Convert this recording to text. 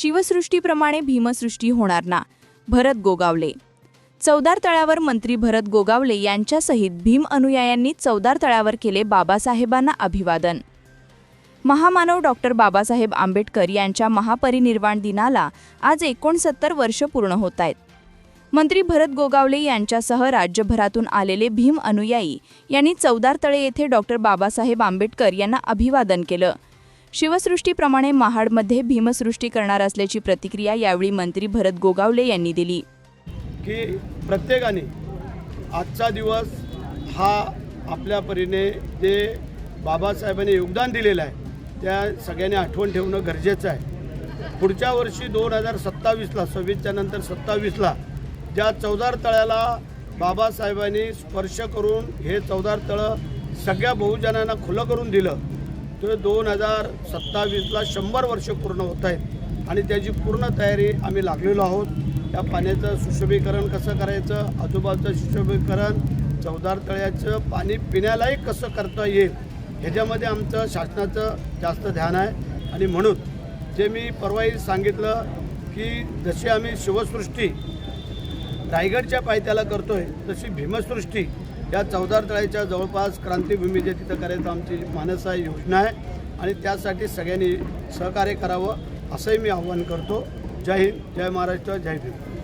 शिवसृष्टीप्रमाणे भीमसृष्टी होणार ना? भरत गोगावले. चौदार तळावर मंत्री भरत गोगावले यांच्यासहित भीम अनुयायांनी चौदार तळावर केले बाबासाहेबांना अभिवादन. महामानव डॉक्टर बाबासाहेब आंबेडकर यांच्या महापरिनिर्वाण दिनाला आज एकोणसत्तर वर्ष पूर्ण होत आहेत मंत्री भरत गोगावले यांच्यासह राज्यभरातून आलेले भीम अनुयायी यांनी चौदार तळे येथे डॉक्टर बाबासाहेब आंबेडकर यांना अभिवादन केलं. शिवसृष्टीप्रमाणे महाडमध्ये भीमसृष्टी करणार असल्याची प्रतिक्रिया यावेळी मंत्री भरत गोगावले यांनी दिली. की प्रत्येकाने आजचा दिवस हा आपल्या परीने जे बाबासाहेबांनी योगदान दिलेलं आहे त्या सगळ्यांनी आठवण ठेवणं गरजेचं आहे. पुढच्या वर्षी दोन हजार सत्तावीसला सव्वीसच्या नंतर सत्तावीसला ज्या चौदार तळ्याला बाबासाहेबांनी स्पर्श करून हे चौदार तळं सगळ्या बहुजनांना खुलं करून दिलं ते दोन हजार सत्तावीसला शंभर वर्ष पूर्ण होत आहेत. आणि त्याची पूर्ण तयारी आम्ही लागलेलो आहोत. त्या पाण्याचं सुशोभीकरण कसं करायचं? आजूबाजूचं सुशोभीकरण चौदार तळ्याचं पाणी पिण्यालाही कसं करता येईल? ह्याच्यामध्ये आमचं शासनाचं जास्त ध्यान आहे. आणि म्हणून जे मी परवाही सांगितलं की जशी आम्ही शिवसृष्टी रायगडच्या पायथ्याला करतो आहे तशी भीमसृष्टी या चौदार तळ्याच्या जवळपास क्रांतीभूमी जे तिथं करायचं आमची मानसा योजना आहे आणि त्यासाठी सगळ्यांनी सहकार्य करावं असंही मी आव्हान करतो. जय हिंद जय महाराष्ट्र जय भीम.